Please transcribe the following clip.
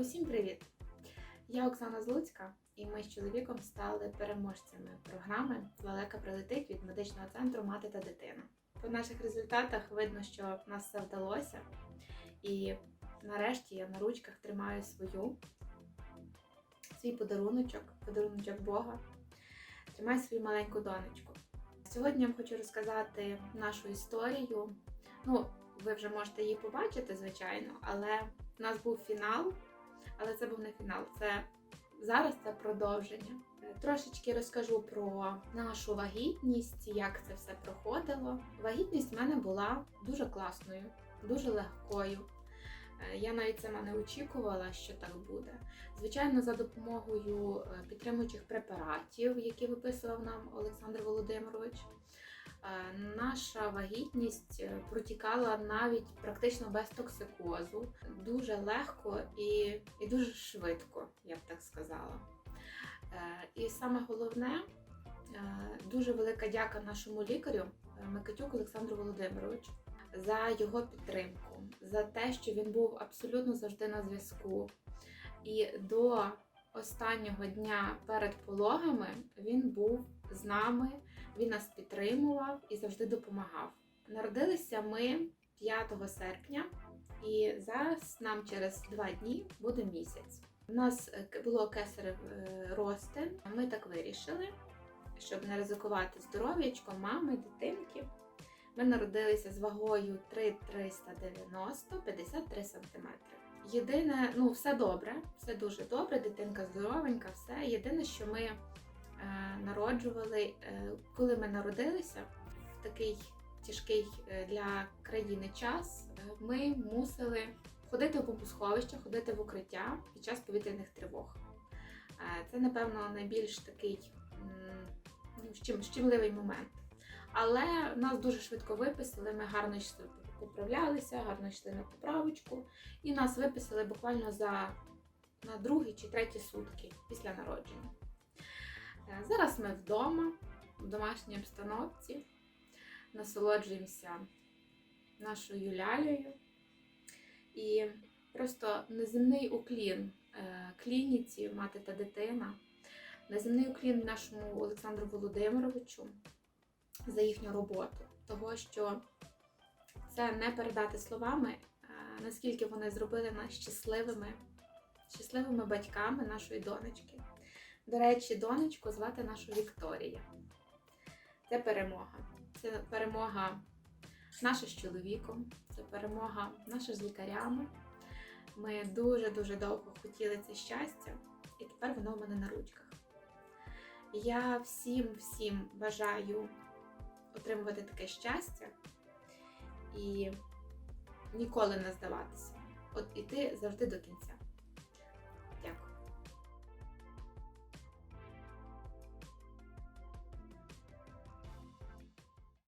Усім привіт! Я Оксана Злуцька, і ми з чоловіком стали переможцями програми Лелека прилетить від медичного центру Мати та дитина. По наших результатах видно, що нас все вдалося. І нарешті я на ручках тримаю свою свій подаруночок, подаруночок Бога. Тримаю свою маленьку донечку. Сьогодні я вам хочу розказати нашу історію. Ну, ви вже можете її побачити, звичайно, але в нас був фінал, але це був не фінал. Це зараз це продовження. Трошечки розкажу про нашу вагітність, як це все проходило. Вагітність в мене була дуже класною, дуже легкою. Е, Я навіть сама не очікувала, що так буде. Звичайно, за допомогою е, підтримуючих препаратів, які виписував нам Олександр Володимирович. Е, Наша вагітність протікала навіть практично без токсикозу, дуже легко і, і дуже швидко, я б так сказала. І саме головне, дуже велика дяка нашому лікарю Микитюк Олександру Володимировичу за його підтримку, за те, що він був абсолютно завжди на зв'язку. І до останнього дня перед пологами він був з нами, він нас підтримував і завжди допомагав. Народилися ми 5 серпня, і зараз нам через два дні буде місяць. У нас е, було кесарев е, ростин. Ми так вирішили, щоб не ризикувати здоров'ячком мами, дитинки. Ми народилися з вагою 3,390, 53 см. Єдине, ну все добре, все дуже добре, дитинка здоровенька, все. Єдине, що ми е, народжували, е, коли ми народилися, в такий тяжкий е, для країни час, е, ми мусили ходити в бомбосховище, ходити в укриття під час повітряних тривог. Е, Це, напевно, найбільш такий ну, щемливий момент. Але нас дуже швидко виписали, ми гарно йшли, поправлялися, гарно йшли на поправочку, і нас виписали буквально за на другі чи треті сутки після народження. Е, Зараз ми вдома, в домашній обстановці, насолоджуємося нашою лялею. І просто неземний уклін е, клініці мати та дитина, неземний уклін нашому Олександру Володимировичу за їхню роботу, того що це не передати словами, наскільки вони зробили нас щасливими, щасливими батьками нашої донечки. До речі, донечку звати нашу Вікторія. Це перемога. Це перемога наша з чоловіком, це перемога наша з лікарями. Ми дуже-дуже довго хотіли це щастя, і тепер воно в мене на ручках. Я всім всім бажаю отримувати таке щастя і ніколи не здаватися. От іти завжди до кінця.